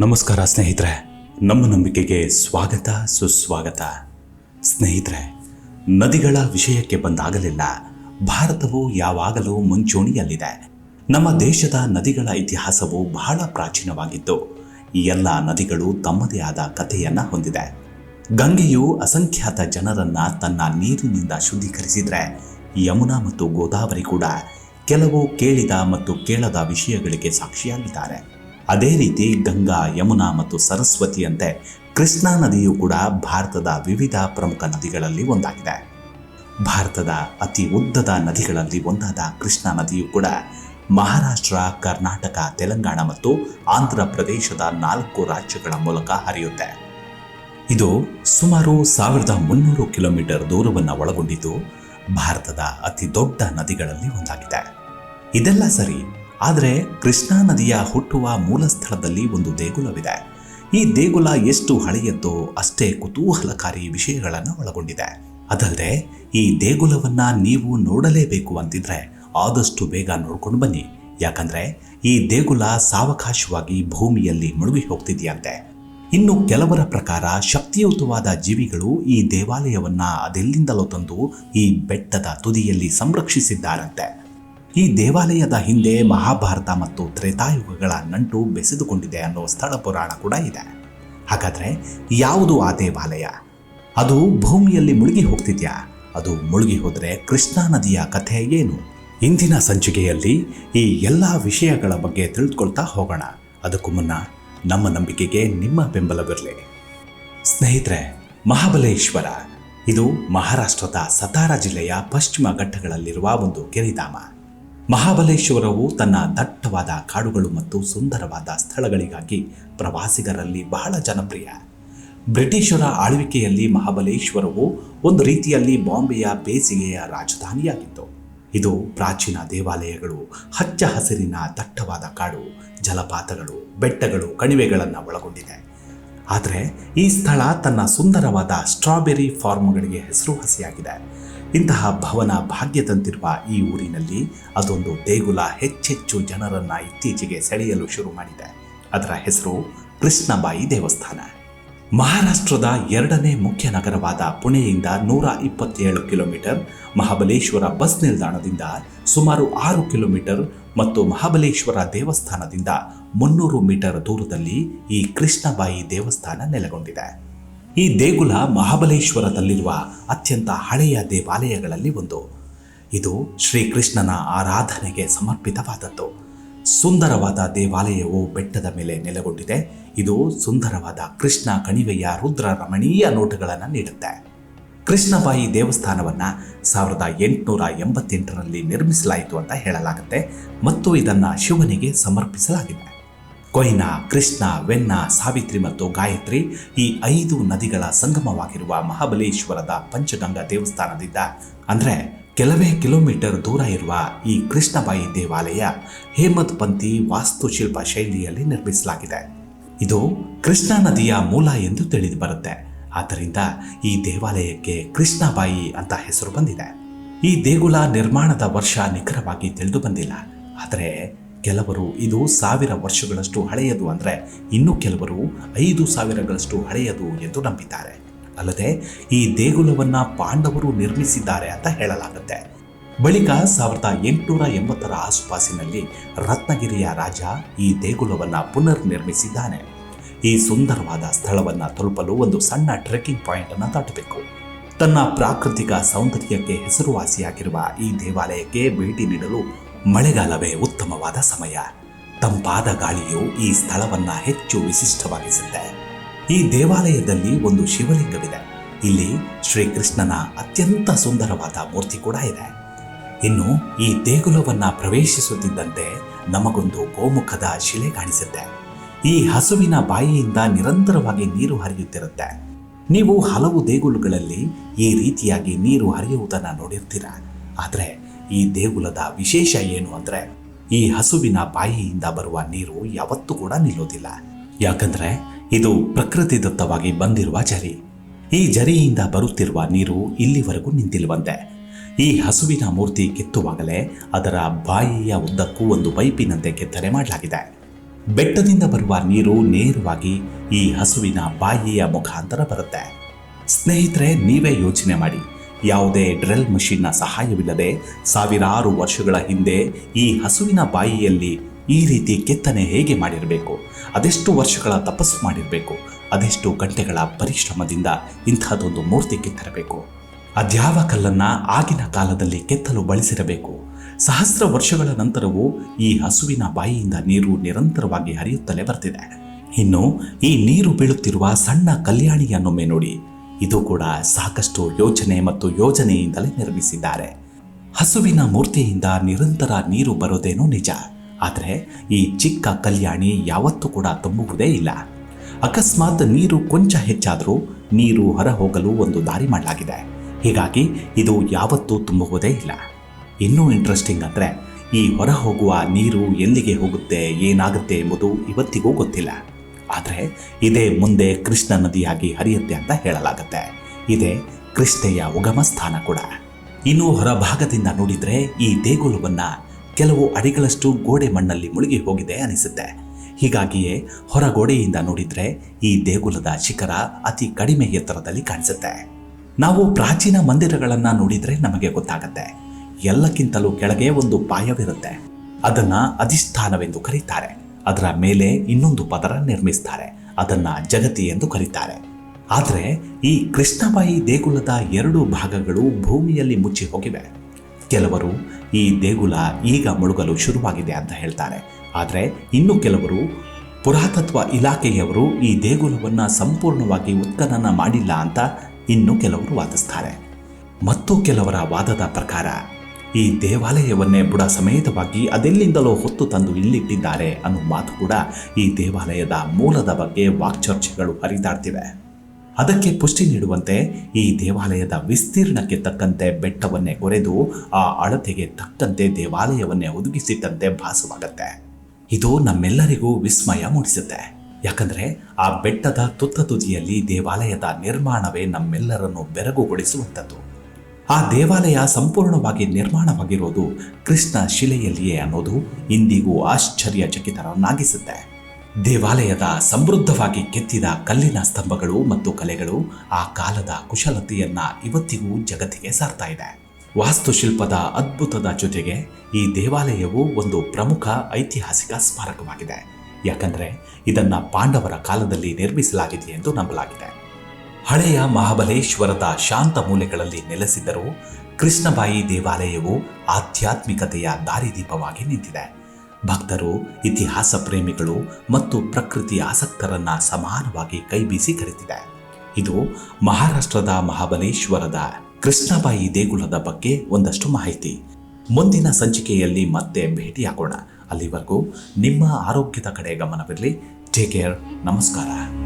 ನಮಸ್ಕಾರ ಸ್ನೇಹಿತರೆ, ನಮ್ಮ ನಂಬಿಕೆಗೆ ಸ್ವಾಗತ, ಸುಸ್ವಾಗತ. ಸ್ನೇಹಿತರೆ, ನದಿಗಳ ವಿಷಯಕ್ಕೆ ಬಂದಾಗಲೆಲ್ಲ ಭಾರತವು ಯಾವಾಗಲೂ ಮುಂಚೂಣಿಯಲ್ಲಿದೆ. ನಮ್ಮ ದೇಶದ ನದಿಗಳ ಇತಿಹಾಸವು ಬಹಳ ಪ್ರಾಚೀನವಾಗಿದ್ದು, ಎಲ್ಲ ನದಿಗಳು ತಮ್ಮದೇ ಆದ ಕಥೆಯನ್ನು ಹೊಂದಿದೆ. ಗಂಗೆಯು ಅಸಂಖ್ಯಾತ ಜನರನ್ನ ತನ್ನ ನೀರಿನಿಂದ ಶುದ್ಧೀಕರಿಸಿದರೆ, ಯಮುನಾ ಮತ್ತು ಗೋದಾವರಿ ಕೂಡ ಕೆಲವು ಕೇಳಿದ ಮತ್ತು ಕೇಳದ ವಿಷಯಗಳಿಗೆ ಸಾಕ್ಷಿಯಾಗಿದ್ದಾರೆ. ಅದೇ ರೀತಿ ಗಂಗಾ, ಯಮುನಾ ಮತ್ತು ಸರಸ್ವತಿಯಂತೆ ಕೃಷ್ಣಾ ನದಿಯು ಕೂಡ ಭಾರತದ ವಿವಿಧ ಪ್ರಮುಖ ನದಿಗಳಲ್ಲಿ ಒಂದಾಗಿದೆ. ಭಾರತದ ಅತಿ ಉದ್ದದ ನದಿಗಳಲ್ಲಿ ಒಂದಾದ ಕೃಷ್ಣಾ ನದಿಯು ಕೂಡ ಮಹಾರಾಷ್ಟ್ರ, ಕರ್ನಾಟಕ, ತೆಲಂಗಾಣ ಮತ್ತು ಆಂಧ್ರ ಪ್ರದೇಶದ ನಾಲ್ಕು ರಾಜ್ಯಗಳ ಮೂಲಕ ಹರಿಯುತ್ತೆ. ಇದು ಸುಮಾರು ಸಾವಿರದ ಮುನ್ನೂರು ಕಿಲೋಮೀಟರ್ ದೂರವನ್ನು ಒಳಗೊಂಡಿದ್ದು ಭಾರತದ ಅತಿ ದೊಡ್ಡ ನದಿಗಳಲ್ಲಿ ಒಂದಾಗಿದೆ. ಇದೆಲ್ಲ ಸರಿ ಆದರೆ ಕೃಷ್ಣಾ ನದಿಯ ಹುಟ್ಟುವ ಮೂಲ ಸ್ಥಳದಲ್ಲಿ ಒಂದು ದೇಗುಲವಿದೆ. ಈ ದೇಗುಲ ಎಷ್ಟು ಹಳೆಯದ್ದೋ ಅಷ್ಟೇ ಕುತೂಹಲಕಾರಿ ವಿಷಯಗಳನ್ನು ಒಳಗೊಂಡಿದೆ. ಅದಲ್ಲದೆ ಈ ದೇಗುಲವನ್ನ ನೀವು ನೋಡಲೇಬೇಕು ಅಂತಿದ್ರೆ ಆದಷ್ಟು ಬೇಗ ನೋಡ್ಕೊಂಡು ಬನ್ನಿ. ಯಾಕಂದ್ರೆ ಈ ದೇಗುಲ ಸಾವಕಾಶವಾಗಿ ಭೂಮಿಯಲ್ಲಿ ಮುಳುಗಿ ಹೋಗ್ತಿದೆಯಂತೆ. ಇನ್ನು ಕೆಲವರ ಪ್ರಕಾರ ಶಕ್ತಿಯುತವಾದ ಜೀವಿಗಳು ಈ ದೇವಾಲಯವನ್ನ ಅದೆಲ್ಲಿಂದಲೋ ತಂದು ಈ ಬೆಟ್ಟದ ತುದಿಯಲ್ಲಿ ಸಂರಕ್ಷಿಸಿದ್ದಾರಂತೆ. ಈ ದೇವಾಲಯದ ಹಿಂದೆ ಮಹಾಭಾರತ ಮತ್ತು ತ್ರೇತಾಯುಗಗಳ ನಂಟು ಬೆಸೆದುಕೊಂಡಿದೆ ಅನ್ನೋ ಸ್ಥಳ ಪುರಾಣ ಕೂಡ ಇದೆ. ಹಾಗಾದರೆ ಯಾವುದು ಆ ದೇವಾಲಯ? ಅದು ಭೂಮಿಯಲ್ಲಿ ಮುಳುಗಿ ಹೋಗ್ತಿದ್ಯಾ? ಅದು ಮುಳುಗಿ ಹೋದರೆ ಕೃಷ್ಣಾ ನದಿಯ ಕಥೆ ಏನು? ಇಂದಿನ ಸಂಚಿಕೆಯಲ್ಲಿ ಈ ಎಲ್ಲ ವಿಷಯಗಳ ಬಗ್ಗೆ ತಿಳಿದುಕೊಳ್ತಾ ಹೋಗೋಣ. ಅದಕ್ಕೂ ಮುನ್ನ ನಮ್ಮ ನಂಬಿಕೆಗೆ ನಿಮ್ಮ ಬೆಂಬಲವಿರಲಿ. ಸ್ನೇಹಿತರೆ, ಮಹಾಬಲೇಶ್ವರ. ಇದು ಮಹಾರಾಷ್ಟ್ರದ ಸತಾರಾ ಜಿಲ್ಲೆಯ ಪಶ್ಚಿಮ ಘಟ್ಟಗಳಲ್ಲಿರುವ ಒಂದು ಗಿರಿಧಾಮ ಮಹಾಬಲೇಶ್ವರವು ತನ್ನ ದಟ್ಟವಾದ ಕಾಡುಗಳು ಮತ್ತು ಸುಂದರವಾದ ಸ್ಥಳಗಳಿಗಾಗಿ ಪ್ರವಾಸಿಗರಲ್ಲಿ ಬಹಳ ಜನಪ್ರಿಯ. ಬ್ರಿಟಿಷರ ಆಳ್ವಿಕೆಯಲ್ಲಿ ಮಹಾಬಲೇಶ್ವರವು ಒಂದು ರೀತಿಯಲ್ಲಿ ಬಾಂಬೆಯ ಬೇಸಿಗೆಯ ರಾಜಧಾನಿಯಾಗಿತ್ತು. ಇದು ಪ್ರಾಚೀನ ದೇವಾಲಯಗಳು ಹಚ್ಚ ಹಸಿರಿನ ದಟ್ಟವಾದ ಕಾಡು, ಜಲಪಾತಗಳು, ಬೆಟ್ಟಗಳು, ಕಣಿವೆಗಳನ್ನು ಒಳಗೊಂಡಿದೆ. ಆದರೆ ಈ ಸ್ಥಳ ತನ್ನ ಸುಂದರವಾದ ಸ್ಟ್ರಾಬೆರಿ ಫಾರ್ಮ್ಗಳಿಗೆ ಹೆಸರುವಾಸಿಯಾಗಿದೆ. ಇಂತಹ ಭವನ ಭಾಗ್ಯದಂತಿರುವ ಈ ಊರಿನಲ್ಲಿ ಅದೊಂದು ದೇಗುಲ ಹೆಚ್ಚೆಚ್ಚು ಜನರನ್ನ ಇತ್ತೀಚೆಗೆ ಸೆಳೆಯಲು ಶುರು ಮಾಡಿದೆ. ಅದರ ಹೆಸರು ಕೃಷ್ಣಬಾಯಿ ದೇವಸ್ಥಾನ. ಮಹಾರಾಷ್ಟ್ರದ ಎರಡನೇ ಮುಖ್ಯ ನಗರವಾದ ಪುಣೆಯಿಂದ ನೂರ ಇಪ್ಪತ್ತೇಳು ಕಿಲೋಮೀಟರ್, ಮಹಾಬಲೇಶ್ವರ ಬಸ್ ನಿಲ್ದಾಣದಿಂದ ಸುಮಾರು ಆರು ಕಿಲೋಮೀಟರ್ ಮತ್ತು ಮಹಾಬಲೇಶ್ವರ ದೇವಸ್ಥಾನದಿಂದ ಮುನ್ನೂರು ಮೀಟರ್ ದೂರದಲ್ಲಿ ಈ ಕೃಷ್ಣಬಾಯಿ ದೇವಸ್ಥಾನ ನೆಲೆಗೊಂಡಿದೆ. ಈ ದೇಗುಲ ಮಹಾಬಲೇಶ್ವರದಲ್ಲಿರುವ ಅತ್ಯಂತ ಹಳೆಯ ದೇವಾಲಯಗಳಲ್ಲಿ ಒಂದು. ಇದು ಶ್ರೀಕೃಷ್ಣನ ಆರಾಧನೆಗೆ ಸಮರ್ಪಿತವಾದದ್ದು. ಸುಂದರವಾದ ದೇವಾಲಯವು ಬೆಟ್ಟದ ಮೇಲೆ ನೆಲೆಗೊಂಡಿದೆ. ಇದು ಸುಂದರವಾದ ಕೃಷ್ಣ ಕಣಿವೆಯ ರುದ್ರ ರಮಣೀಯ ನೋಟಗಳನ್ನು ನೀಡುತ್ತೆ. ಕೃಷ್ಣಬಾಯಿ ದೇವಸ್ಥಾನವನ್ನ ಸಾವಿರದ ಎಂಟುನೂರ ಎಂಬತ್ತೆಂಟರಲ್ಲಿ ನಿರ್ಮಿಸಲಾಯಿತು ಅಂತ ಹೇಳಲಾಗುತ್ತೆ ಮತ್ತು ಇದನ್ನು ಶಿವನಿಗೆ ಸಮರ್ಪಿಸಲಾಗಿದೆ. ಕೊಯ್ನಾ, ಕೃಷ್ಣ, ವೆನ್ನ, ಸಾವಿತ್ರಿ ಮತ್ತು ಗಾಯತ್ರಿ ಈ ಐದು ನದಿಗಳ ಸಂಗಮವಾಗಿರುವ ಮಹಾಬಲೇಶ್ವರದ ಪಂಚಗಂಗಾ ದೇವಸ್ಥಾನದಿಂದ. ಅಂದರೆ ಕೆಲವೇ ಕಿಲೋಮೀಟರ್ ದೂರ ಇರುವ ಈ ಕೃಷ್ಣಬಾಯಿ ದೇವಾಲಯ ಹೇಮದ್ ಪಂಥಿ ವಾಸ್ತುಶಿಲ್ಪ ಶೈಲಿಯಲ್ಲಿ ನಿರ್ಮಿಸಲಾಗಿದೆ. ಇದು ಕೃಷ್ಣಾ ನದಿಯ ಮೂಲ ಎಂದು ತಿಳಿದು ಬರುತ್ತೆ ಆದ್ದರಿಂದ ಈ ದೇವಾಲಯಕ್ಕೆ ಕೃಷ್ಣಬಾಯಿ ಅಂತ ಹೆಸರು ಬಂದಿದೆ. ಈ ದೇಗುಲ ನಿರ್ಮಾಣದ ವರ್ಷ ನಿಖರವಾಗಿ ತಿಳಿದು ಬಂದಿಲ್ಲ ಆದರೆ ಕೆಲವರು ಇದು ಸಾವಿರ ವರ್ಷಗಳಷ್ಟು ಹಳೆಯದು ಅಂದರೆ ಇನ್ನು ಕೆಲವರು ಐದು ಸಾವಿರಗಳಷ್ಟು ಹಳೆಯದು ಎಂದು ನಂಬಿದ್ದಾರೆ. ಅಲ್ಲದೆ ಈ ದೇಗುಲವನ್ನು ಪಾಂಡವರು ನಿರ್ಮಿಸಿದ್ದಾರೆ ಅಂತ ಹೇಳಲಾಗುತ್ತೆ. ಬಳಿಕ ಸಾವಿರದ ಎಂಟುನೂರ ಎಂಬತ್ತರ ಆಸುಪಾಸಿನಲ್ಲಿ ರತ್ನಗಿರಿಯ ರಾಜ ಈ ದೇಗುಲವನ್ನು ಪುನರ್ ನಿರ್ಮಿಸಿದ್ದಾನೆ ಈ ಸುಂದರವಾದ ಸ್ಥಳವನ್ನು ತಲುಪಲು ಒಂದು ಸಣ್ಣ ಟ್ರೆಕ್ಕಿಂಗ್ ಪಾಯಿಂಟನ್ನು ದಾಟಬೇಕು. ತನ್ನ ಪ್ರಾಕೃತಿಕ ಸೌಂದರ್ಯಕ್ಕೆ ಹೆಸರುವಾಸಿಯಾಗಿರುವ ಈ ದೇವಾಲಯಕ್ಕೆ ಭೇಟಿ ನೀಡಲು ಮಳೆಗಾಲವೇ ಉತ್ತಮವಾದ ಸಮಯ. ತಂಪಾದ ಗಾಳಿಯು ಈ ಸ್ಥಳವನ್ನ ಹೆಚ್ಚು ವಿಶಿಷ್ಟವಾಗಿಸುತ್ತೆ. ಈ ದೇವಾಲಯದಲ್ಲಿ ಒಂದು ಶಿವಲಿಂಗವಿದೆ. ಇಲ್ಲಿ ಶ್ರೀಕೃಷ್ಣನ ಅತ್ಯಂತ ಸುಂದರವಾದ ಮೂರ್ತಿ ಕೂಡ ಇದೆ. ಇನ್ನು ಈ ದೇಗುಲವನ್ನ ಪ್ರವೇಶಿಸುತ್ತಿದ್ದಂತೆ ನಮಗೊಂದು ಗೋಮುಖದ ಶಿಲೆ ಕಾಣಿಸುತ್ತೆ. ಈ ಹಸುವಿನ ಬಾಯಿಯಿಂದ ನಿರಂತರವಾಗಿ ನೀರು ಹರಿಯುತ್ತಿರುತ್ತೆ. ನೀವು ಹಲವು ದೇಗುಲಗಳಲ್ಲಿ ಈ ರೀತಿಯಾಗಿ ನೀರು ಹರಿಯುವುದನ್ನು ನೋಡಿರ್ತೀರ? ಆದರೆ ಈ ದೇಗುಲದ ವಿಶೇಷ ಏನು ಅಂದ್ರೆ, ಈ ಹಸುವಿನ ಬಾಯಿಯಿಂದ ಬರುವ ನೀರು ಯಾವತ್ತೂ ಕೂಡ ನಿಲ್ಲೋದಿಲ್ಲ. ಯಾಕಂದ್ರೆ, ಇದು ಪ್ರಕೃತಿದತ್ತವಾಗಿ ಬಂದಿರುವ ಜರಿ. ಈ ಜರಿಯಿಂದ ಬರುತ್ತಿರುವ ನೀರು ಇಲ್ಲಿವರೆಗೂ ನಿಂತಿಲ್ವಂತೆ. ಈ ಹಸುವಿನ ಮೂರ್ತಿ ಕೆತ್ತುವಾಗಲೇ ಅದರ ಬಾಯಿಯ ಉದ್ದಕ್ಕೂ ಒಂದು ಪೈಪಿನಂತೆ ಕೆತ್ತನೆ ಮಾಡಲಾಗಿದೆ. ಬೆಟ್ಟದಿಂದ ಬರುವ ನೀರು ನೇರವಾಗಿ ಈ ಹಸುವಿನ ಬಾಯಿಯ ಮುಖಾಂತರ ಬರುತ್ತೆ. ಸ್ನೇಹಿತರೆ, ನೀವೇ ಯೋಚನೆ ಮಾಡಿ. ಯಾವುದೇ ಡ್ರಿಲ್ ಮಷಿನ್ನ ಸಹಾಯವಿಲ್ಲದೆ ಸಾವಿರಾರು ವರ್ಷಗಳ ಹಿಂದೆ ಈ ಹಸುವಿನ ಬಾಯಿಯಲ್ಲಿ ಈ ರೀತಿ ಕೆತ್ತನೆ ಹೇಗೆ ಮಾಡಿರಬೇಕು? ಅದೆಷ್ಟು ವರ್ಷಗಳ ತಪಸ್ಸು ಮಾಡಿರಬೇಕು? ಅದೆಷ್ಟು ಗಂಟೆಗಳ ಪರಿಶ್ರಮದಿಂದ ಇಂಥದ್ದೊಂದು ಮೂರ್ತಿ ಕೆತ್ತಿರಬೇಕು? ಅದ್ಯಾವ ಕಲ್ಲನ್ನು ಆಗಿನ ಕಾಲದಲ್ಲಿ ಕೆತ್ತಲು ಬಳಸಿರಬೇಕು. ಸಹಸ್ರ ವರ್ಷಗಳ ನಂತರವೂ ಈ ಹಸುವಿನ ಬಾಯಿಯಿಂದ ನೀರು ನಿರಂತರವಾಗಿ ಹರಿಯುತ್ತಲೇ ಬರ್ತಿದೆ. ಇನ್ನು ಈ ನೀರು ಬೀಳುತ್ತಿರುವ ಸಣ್ಣ ಕಲ್ಯಾಣಿಯನ್ನೊಮ್ಮೆ ನೋಡಿ. ಇದು ಕೂಡ ಸಾಕಷ್ಟು ಯೋಚನೆ ಮತ್ತು ಯೋಜನೆಯಿಂದಲೇ ನಿರ್ಮಿಸಿದ್ದಾರೆ. ಹಸುವಿನ ಮೂರ್ತಿಯಿಂದ ನಿರಂತರ ನೀರು ಬರೋದೇನೋ ನಿಜ. ಆದರೆ ಈ ಚಿಕ್ಕ ಕಲ್ಯಾಣಿ ಯಾವತ್ತೂ ಕೂಡ ತುಂಬುವುದೇ ಇಲ್ಲ. ಅಕಸ್ಮಾತ್ ನೀರು ಕೊಂಚ ಹೆಚ್ಚಾದರೂ ನೀರು ಹೊರ ಹೋಗಲು ಒಂದು ದಾರಿ ಮಾಡಲಾಗಿದೆ. ಹೀಗಾಗಿ ಇದು ಯಾವತ್ತೂ ತುಂಬುವುದೇ ಇಲ್ಲ. ಇನ್ನೂ ಇಂಟ್ರೆಸ್ಟಿಂಗ್ ಅಂದರೆ ಈ ಹೊರ ಹೋಗುವ ನೀರು ಎಲ್ಲಿಗೆ ಹೋಗುತ್ತೆ, ಏನಾಗುತ್ತೆ ಎಂಬುದು ಇವತ್ತಿಗೂ ಗೊತ್ತಿಲ್ಲ. ಆದರೆ ಇದೇ ಮುಂದೆ ಕೃಷ್ಣ ನದಿಯಾಗಿ ಹರಿಯುತ್ತೆ ಅಂತ ಹೇಳಲಾಗುತ್ತೆ. ಇದೇ ಕೃಷ್ಣೆಯ ಉಗಮ ಸ್ಥಾನ ಕೂಡ. ಇನ್ನು ಹೊರಭಾಗದಿಂದ ನೋಡಿದರೆ ಈ ದೇಗುಲವನ್ನ ಕೆಲವು ಅಡಿಗಳಷ್ಟು ಗೋಡೆ ಮಣ್ಣಲ್ಲಿ ಮುಳುಗಿ ಹೋಗಿದೆ ಅನಿಸುತ್ತೆ. ಹೀಗಾಗಿಯೇ ಹೊರಗೋಡೆಯಿಂದ ನೋಡಿದರೆ ಈ ದೇಗುಲದ ಶಿಖರ ಅತಿ ಕಡಿಮೆ ಎತ್ತರದಲ್ಲಿ ಕಾಣಿಸುತ್ತೆ. ನಾವು ಪ್ರಾಚೀನ ಮಂದಿರಗಳನ್ನು ನೋಡಿದರೆ ನಮಗೆ ಗೊತ್ತಾಗುತ್ತೆ. ಎಲ್ಲಕ್ಕಿಂತಲೂ ಕೆಳಗೆ ಒಂದು ಪಾಯವಿರುತ್ತೆ. ಅದನ್ನು ಅಧಿಷ್ಠಾನವೆಂದು ಕರೀತಾರೆ. ಅದರ ಮೇಲೆ ಇನ್ನೊಂದು ಪದರ ನಿರ್ಮಿಸ್ತಾರೆ. ಅದನ್ನು ಜಗತಿ ಎಂದು ಕರೀತಾರೆ. ಆದರೆ ಈ ಕೃಷ್ಣಬಾಯಿ ದೇಗುಲದ ಎರಡು ಭಾಗಗಳು ಭೂಮಿಯಲ್ಲಿ ಮುಚ್ಚಿ ಹೋಗಿವೆ. ಕೆಲವರು ಈ ದೇಗುಲ ಈಗ ಮುಳುಗಲು ಶುರುವಾಗಿದೆ ಅಂತ ಹೇಳ್ತಾರೆ. ಆದರೆ ಇನ್ನು ಕೆಲವರು ಪುರಾತತ್ವ ಇಲಾಖೆಯವರು ಈ ದೇಗುಲವನ್ನು ಸಂಪೂರ್ಣವಾಗಿ ಉತ್ಖನನ ಮಾಡಿಲ್ಲ ಅಂತ ಇನ್ನು ಕೆಲವರು ವಾದಿಸ್ತಾರೆ. ಮತ್ತು ಕೆಲವರ ವಾದದ ಪ್ರಕಾರ ಈ ದೇವಾಲಯವನ್ನೇ ಬುಡ ಸಮೇತವಾಗಿ ಅದೆಲ್ಲಿಂದಲೋ ಹೊತ್ತು ತಂದು ಇಲ್ಲಿಟ್ಟಿದ್ದಾರೆ ಅನ್ನೋ ಮಾತು ಕೂಡ ಈ ದೇವಾಲಯದ ಮೂಲದ ಬಗ್ಗೆ ವಾಕ್ಚರ್ಚೆಗಳು ಹರಿದಾಡ್ತಿವೆ. ಅದಕ್ಕೆ ಪುಷ್ಟಿ ನೀಡುವಂತೆ ಈ ದೇವಾಲಯದ ವಿಸ್ತೀರ್ಣಕ್ಕೆ ತಕ್ಕಂತೆ ಬೆಟ್ಟವನ್ನೇ ಕೊರೆದು ಆ ಅಳತೆಗೆ ತಕ್ಕಂತೆ ದೇವಾಲಯವನ್ನೇ ಒದಗಿಸಿದ್ದಂತೆ ಭಾಸವಾಗತ್ತೆ. ಇದು ನಮ್ಮೆಲ್ಲರಿಗೂ ವಿಸ್ಮಯ ಮೂಡಿಸುತ್ತೆ. ಯಾಕಂದ್ರೆ ಆ ಬೆಟ್ಟದ ತುತ್ತ ತುದಿಯಲ್ಲಿ ದೇವಾಲಯದ ನಿರ್ಮಾಣವೇ ನಮ್ಮೆಲ್ಲರನ್ನು ಬೆರಗುಗೊಳಿಸುವಂಥದ್ದು. ಆ ದೇವಾಲಯ ಸಂಪೂರ್ಣವಾಗಿ ನಿರ್ಮಾಣವಾಗಿರೋದು ಕೃಷ್ಣ ಶಿಲೆಯಲ್ಲಿಯೇ ಅನ್ನೋದು ಇಂದಿಗೂ ಆಶ್ಚರ್ಯಚಕಿತರನ್ನಾಗಿಸುತ್ತೆ. ದೇವಾಲಯದ ಸಮೃದ್ಧವಾಗಿ ಕೆತ್ತಿದ ಕಲ್ಲಿನ ಸ್ತಂಭಗಳು ಮತ್ತು ಕಲೆಗಳು ಆ ಕಾಲದ ಕುಶಲತೆಯನ್ನ ಇವತ್ತಿಗೂ ಜಗತ್ತಿಗೆ ಸಾರ್ತಾ ಇದೆ. ವಾಸ್ತುಶಿಲ್ಪದ ಅದ್ಭುತದ ಜೊತೆಗೆ ಈ ದೇವಾಲಯವು ಒಂದು ಪ್ರಮುಖ ಐತಿಹಾಸಿಕ ಸ್ಮಾರಕವಾಗಿದೆ. ಯಾಕಂದ್ರೆ ಇದನ್ನು ಪಾಂಡವರ ಕಾಲದಲ್ಲಿ ನಿರ್ಮಿಸಲಾಗಿದೆ ಎಂದು ನಂಬಲಾಗಿದೆ. ಹಳೆಯ ಮಹಾಬಲೇಶ್ವರದ ಶಾಂತ ಮೂಲೆಗಳಲ್ಲಿ ನೆಲೆಸಿದ್ದರೂ ಕೃಷ್ಣಬಾಯಿ ದೇವಾಲಯವು ಆಧ್ಯಾತ್ಮಿಕತೆಯ ದಾರಿದೀಪವಾಗಿ ನಿಂತಿದೆ. ಭಕ್ತರು, ಇತಿಹಾಸ ಪ್ರೇಮಿಗಳು ಮತ್ತು ಪ್ರಕೃತಿ ಆಸಕ್ತರನ್ನ ಸಮಾನವಾಗಿ ಕೈಬೀಸಿ ಕರೆತಿದೆ ಇದು ಮಹಾರಾಷ್ಟ್ರದ ಮಹಾಬಲೇಶ್ವರದ ಕೃಷ್ಣಬಾಯಿ ದೇಗುಲದ ಬಗ್ಗೆ ಒಂದಷ್ಟು ಮಾಹಿತಿ. ಮುಂದಿನ ಸಂಚಿಕೆಯಲ್ಲಿ ಮತ್ತೆ ಭೇಟಿಯಾಗೋಣ. ಅಲ್ಲಿವರೆಗೂ ನಿಮ್ಮ ಆರೋಗ್ಯದ ಕಡೆ ಗಮನವಿರಲಿ. ಟೇಕ್ ಕೇರ್ ನಮಸ್ಕಾರ.